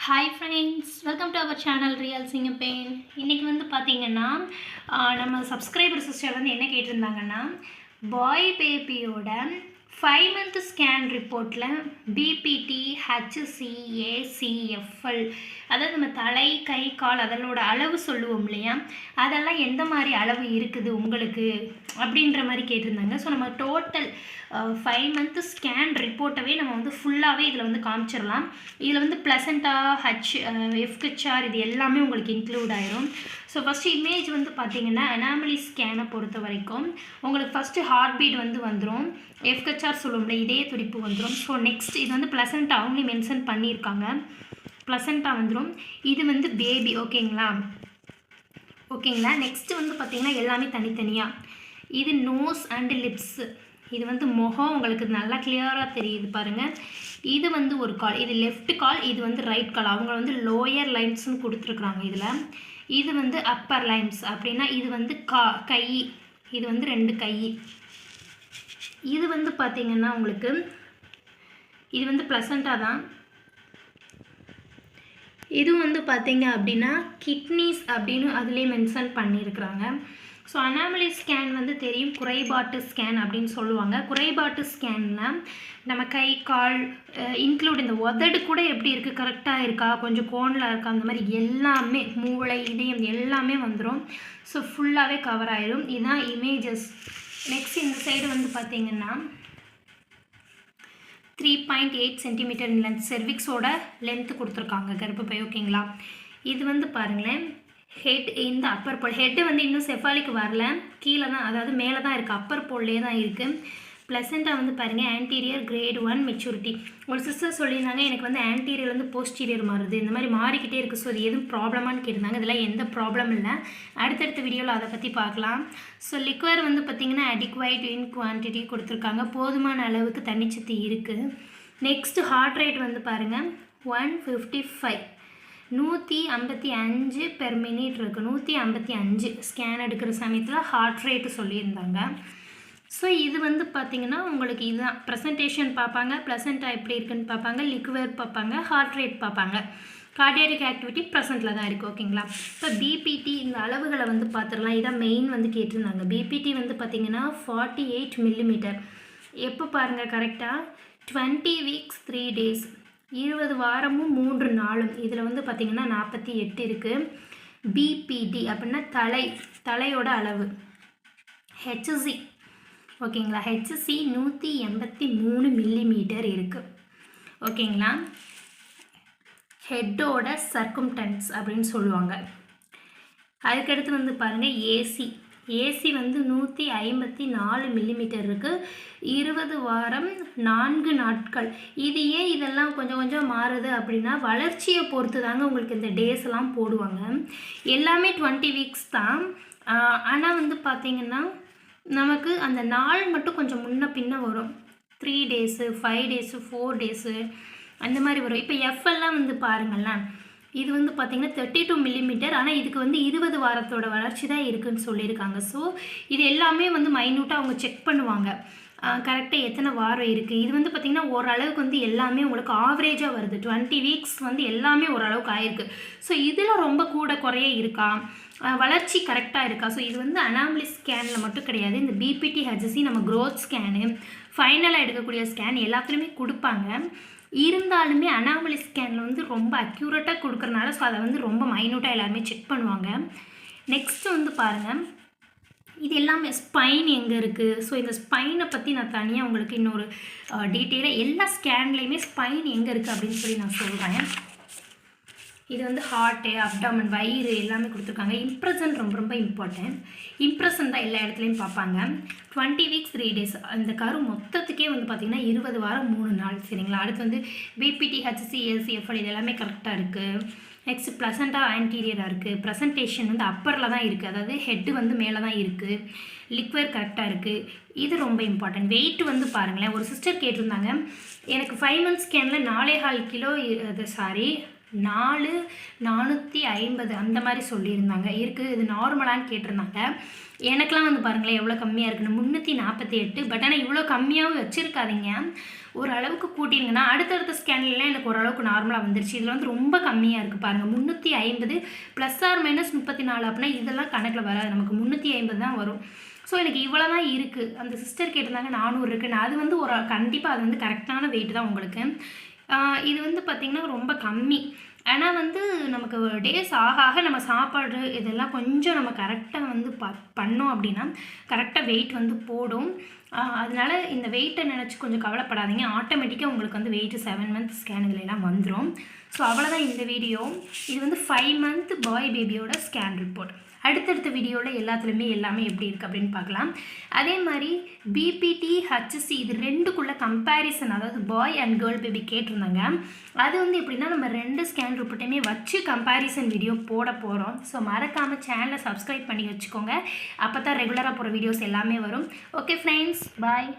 Hi friends welcome to our channel real சிங்க பெயின் இன்றைக்கி வந்து பார்த்தீங்கன்னா நம்ம சப்ஸ்கிரைபர் சிஸ்டர் வந்து என்ன கேட்டிருந்தாங்கன்னா பாய் பேபியோட ஃபைவ் மந்த் ஸ்கேன் ரிப்போர்ட்டில் பிபிடி ஹெச்சி ஏசிஎஃப்எல் அதாவது நம்ம தலை கை கால் அதனோட அளவு சொல்லுவோம் இல்லையா? அதெல்லாம் எந்த மாதிரி அளவு இருக்குது உங்களுக்கு? அப்படின்ற மாதிரி கேட்டிருந்தாங்க. ஸோ நம்ம டோட்டல் ஃபைவ் மந்த்து ஸ்கேன் ரிப்போர்ட்டவே நம்ம வந்து ஃபுல்லாகவே இதில் வந்து காமிச்சிடலாம் இதில் வந்து ப்ளசண்டா ஹச் எஃப்கச்ஆர் இது எல்லாமே உங்களுக்கு இன்க்ளூட் ஆயிரும். ஸோ ஃபஸ்ட்டு இமேஜ் வந்து பார்த்தீங்கன்னா அனாமலி ஸ்கேனை பொறுத்த வரைக்கும் உங்களுக்கு ஃபஸ்ட்டு ஹார்ட் பீட் வந்து வந்துடும் எஃப்ஹெச்ஆர் சொல்லுவோம்ல இதே துடிப்பு வந்துடும் ஸோ நெக்ஸ்ட் இது வந்து ப்ளசண்டா அவங்களே மென்ஷன் பண்ணியிருக்காங்க. ப்ளசண்ட்டாக வந்துடும் இது வந்து பேபி ஓகேங்களா ஓகேங்களா நெக்ஸ்ட்டு வந்து பார்த்தீங்கன்னா எல்லாமே தனித்தனியாக இது நோஸ் அண்ட் லிப்ஸு இது வந்து முகம் உங்களுக்கு நல்லா கிளியராக தெரியுது பாருங்கள் இது வந்து ஒரு கால் இது லெஃப்ட் கால் இது வந்து ரைட் கால் அவங்க வந்து லோயர் லைன்ஸ்னு கொடுத்துருக்குறாங்க இதில். இது வந்து அப்பர் லைன்ஸ் அப்படின்னா இது வந்து கா கை. இது வந்து ரெண்டு கை. இது வந்து பார்த்திங்கன்னா உங்களுக்கு இது வந்து ப்ளசண்ட்டாக தான். இது வந்து பார்த்தீங்க அப்படின்னா கிட்னிஸ் அப்படின்னு அதுலேயே மென்ஷன் பண்ணியிருக்கிறாங்க ஸோ அனாமலி ஸ்கேன் வந்து தெரியும். குறைபாட்டு ஸ்கேன் அப்படின்னு சொல்லுவாங்க. குறைபாட்டு ஸ்கேனில் நம்ம கை கால் இன்க்ளூட் இந்த உதடு கூட எப்படி இருக்குது கரெக்டாக இருக்கா? கொஞ்சம் கோனில் இருக்கா? அந்த மாதிரி எல்லாமே மூளை இதயம் எல்லாமே வந்துடும் ஸோ ஃபுல்லாகவே கவர் ஆயிடும் இதுதான் இமேஜஸ் நெக்ஸ்ட் இந்த சைடு வந்து பார்த்திங்கன்னா three point eight centimetre length செர்விக்ஸோட length கொடுத்துருக்காங்க. கர்ப்பப்பை ஓகேங்களா இது வந்து பாருங்களேன். ஹெட் இந்த அப்பர் போல் ஹெட்டு வந்து இன்னும் செஃபாலிக்கு வரல. கீழே தான் அதாவது மேலே தான் இருக்குது அப்பர் போல்லே தான் இருக்குது ப்ளசண்ட்டாக வந்து பாருங்கள் ஆன்டீரியர் கிரேட் ஒன் மெச்சூரிட்டி ஒரு சிஸ்டர் சொல்லியிருந்தாங்க எனக்கு வந்து ஆன்டீரியர் வந்து போஸ்டீரியர் மாறுது. இந்த மாதிரி மாறிக்கிட்டே இருக்குது ஸோ அது எதுவும் ப்ராப்ளமானு கேட்டிருந்தாங்க. இதெல்லாம் எந்த ப்ராப்ளம் இல்லை. அடுத்தடுத்த வீடியோவில் அதை பற்றி பார்க்கலாம். ஸோ லிக்வர் வந்து பார்த்திங்கன்னா அடிக்வைட் இன் குவான்டிட்டி கொடுத்துருக்காங்க. போதுமான அளவுக்கு தண்ணிச்சத்து இருக்குது நெக்ஸ்ட்டு ஹார்ட் ரேட் வந்து பாருங்கள் ஒன் ஃபிஃப்டி ஃபைவ் நூற்றி ஐம்பத்தி அஞ்சு பெர் மினிட் இருக்குது நூற்றி ஐம்பத்தி அஞ்சு ஸ்கேன் எடுக்கிற சமயத்தில் ஹார்ட் ரேட்டு சொல்லியிருந்தாங்க. ஸோ இது வந்து பார்த்திங்கன்னா உங்களுக்கு இதுதான். ப்ரெசன்டேஷன் பார்ப்பாங்க. ப்ளசண்ட்டாக எப்படி இருக்குன்னு பார்ப்பாங்க. லிக்வேர் பார்ப்பாங்க. ஹார்ட் ரேட் பார்ப்பாங்க. கார்டியாடிக் ஆக்டிவிட்டி ப்ரெசண்ட்டில் தான் இருக்குது ஓகேங்களா இப்போ பிபிடி இந்த அளவுகளை வந்து பார்த்துடலாம். இதான் மெயின் வந்து கேட்டிருந்தாங்க. பிபிடி வந்து பார்த்திங்கன்னா ஃபார்ட்டி எயிட் மில்லிமீட்டர் எப்போ பாருங்கள் கரெக்டாக டுவெண்ட்டி வீக்ஸ் த்ரீ டேஸ் இருபது வாரமும் மூன்று நாளும். இதில் வந்து பார்த்திங்கன்னா நாற்பத்தி எட்டு இருக்குது பிபிடி அப்படின்னா தலை தலையோட அளவு. ஹெச்சி ஓகேங்களா? ஹெச்சி நூற்றி எண்பத்தி மூணு மில்லிமீட்டர் இருக்குது ஓகேங்களா? ஹெட்டோட சர்க்கும்டன்ஸ் அப்படின்னு சொல்லுவாங்க. அதுக்கடுத்து வந்து பாருங்கள் ஏசி ஏசி வந்து நூற்றி ஐம்பத்தி நாலு மில்லிமீட்டர் இருக்குது இருபது வாரம் நான்கு நாட்கள். இது ஏன் இதெல்லாம் கொஞ்சம் கொஞ்சம் மாறுது அப்படின்னா வளர்ச்சியை பொறுத்து தாங்க உங்களுக்கு இந்த டேஸ் எல்லாம் போடுவாங்க. எல்லாமே டுவெண்ட்டி வீக்ஸ் தான். ஆனால் வந்து பார்த்திங்கன்னா நமக்கு அந்த நாள் மட்டும் கொஞ்சம் முன்ன பின்ன வரும். Three days five days four days அந்த மாதிரி வரும். இப்போ எஃப்எல்லாம் வந்து பாருங்களேன். இது வந்து பார்த்திங்கன்னா தேர்ட்டி டூ மில்லிமீட்டர் ஆனால் இதுக்கு வந்து இருபது வாரத்தோட வளர்ச்சி தான் இருக்குதுன்னு சொல்லியிருக்காங்க. ஸோ இது எல்லாமே வந்து மைன்யூட்டாக அவங்க செக் பண்ணுவாங்க. கரெக்டாக எத்தனை வாரம் இருக்குது இது வந்து பார்த்திங்கன்னா ஓரளவுக்கு வந்து எல்லாமே உங்களுக்கு ஆவரேஜாக வருது. டுவெண்ட்டி வீக்ஸ் வந்து எல்லாமே ஓரளவுக்கு ஆயிருக்கு. ஸோ இதில் ரொம்ப கூட குறைய இருக்கா? வளர்ச்சி கரெக்டாக இருக்கா? ஸோ இது வந்து அனாமலி ஸ்கேனில் மட்டும் கிடையாது. இந்த பிபிடி ஹெச்எஸ்சி நம்ம க்ரோத் ஸ்கேனு ஃபைனலாக எடுக்கக்கூடிய ஸ்கேன் எல்லாத்துலேயுமே கொடுப்பாங்க. இருந்தாலுமே அனாமலி ஸ்கேனில் வந்து ரொம்ப அக்யூரேட்டாக கொடுக்குறனால ஸோ அதை வந்து ரொம்ப மைனூட்டாக எல்லாருமே செக் பண்ணுவாங்க. நெக்ஸ்ட்டு வந்து பாருங்கள் இது எல்லாமே ஸ்பைன் எங்கே இருக்குது ஸோ இந்த ஸ்பைனை பற்றி நான் தனியாக உங்களுக்கு இன்னொரு டீட்டெயிலாக எல்லா ஸ்கேன்லேயுமே ஸ்பைன் எங்கே இருக்குது அப்படின்னு சொல்லி நான் சொல்கிறேன் இது வந்து ஹார்ட்டு அப்டாமன் வயிறு எல்லாமே கொடுத்துருக்காங்க. இம்ப்ரெஷன் ரொம்ப ரொம்ப இம்பார்ட்டன்ட் இம்ப்ரெஷன் தான் எல்லா இடத்துலையும் பார்ப்பாங்க. டுவெண்ட்டி வீக்ஸ் த்ரீ டேஸ் அந்த கரு மொத்தத்துக்கே வந்து பார்த்திங்கன்னா இருபது வாரம் மூணு நாள். சரிங்களா? அடுத்து வந்து பிபிடி ஹெச்சி எல்சிஎஃப்எல் இது எல்லாமே கரெக்டாக இருக்குது நெக்ஸ்ட் ப்ளசண்ட்டாக ஆன்டீரியராக இருக்குது ப்ரெசன்டேஷன் வந்து அப்பரில் தான் இருக்குது அதாவது ஹெட்டு வந்து மேலே தான் இருக்குது லிக்வர் கரெக்டாக இருக்குது இது ரொம்ப இம்பார்ட்டன்ட் வெயிட் வந்து பாருங்களேன். ஒரு சிஸ்டர் கேட்டிருந்தாங்க. எனக்கு ஃபைவ் மந்த்ஸ் ஸ்கேனில் நாலே ஹால் கிலோ இது சாரி நாலு நானூற்றி ஐம்பது அந்த மாதிரி சொல்லியிருந்தாங்க. இருக்குது இது நார்மலான்னு கேட்டிருந்தாங்க. எனக்கெலாம் வந்து பாருங்களேன் எவ்வளோ கம்மியாக இருக்குன்னு. முந்நூற்றி நாற்பத்தி எட்டு பட் ஆனால் இவ்வளோ கம்மியாகவும் வச்சுருக்காதீங்க. ஓரளவுக்கு கூட்டிங்கன்னா அடுத்தடுத்த ஸ்கேன்லாம் எனக்கு ஓரளவுக்கு நார்மலாக வந்துருச்சு. இதில் வந்து ரொம்ப கம்மியாக இருக்குது பாருங்கள் முந்நூற்றி ஐம்பது ப்ளஸ் ஆர் மைனஸ் முப்பத்தி நாலு அப்படின்னா இதெல்லாம் கணக்கில் வராது. நமக்கு முந்நூற்றி ஐம்பது தான் வரும். ஸோ எனக்கு இவ்வளோ தான் இருக்குது அந்த சிஸ்டர் கேட்டிருந்தாங்க நானூறு இருக்குன்னு. அது வந்து ஒரு கண்டிப்பாக அது வந்து கரெக்டான வெயிட் தான் உங்களுக்கு. இது வந்து பார்த்திங்கன்னா ரொம்ப கம்மி. ஆனால் வந்து நமக்கு டேஸ் ஆக ஆக நம்ம சாப்பாடு இதெல்லாம் கொஞ்சம் நம்ம கரெக்டாக வந்து ப பண்ணோம் அப்படின்னா கரெக்டாக வெயிட் வந்து போடும். அதனால இந்த வெயிட்டை நினச்சி கொஞ்சம் கவலைப்படாதீங்க. ஆட்டோமேட்டிக்காக உங்களுக்கு வந்து வெயிட் செவன் மந்த் ஸ்கேன் எல்லாம் வந்துடும் ஸோ அவ்வளோதான் இந்த வீடியோ இது வந்து ஃபைவ் மந்த் பாய் பேபியோட ஸ்கேன் ரிப்போர்ட் அடுத்தடுத்த வீடியோவில் எல்லாத்துலேயுமே எல்லாமே எப்படி இருக்குது அப்படின்னு பார்க்கலாம். அதே மாதிரி பிபிடி ஹச்சி இது ரெண்டுக்குள்ள கம்பேரிசன் அதாவது பாய் அண்ட் கேர்ள் பேபி கேட்டிருந்தாங்க. அது வந்து எப்படின்னா நம்ம ரெண்டு ஸ்கேன் ரிப்போர்ட்டையுமே வச்சு கம்பேரிசன் வீடியோ போட போகிறோம் ஸோ மறக்காமல் சேனலை சப்ஸ்கிரைப் பண்ணி வச்சுக்கோங்க. அப்போ தான் ரெகுலராக போகிற வீடியோஸ் எல்லாமே வரும். Okay friends bye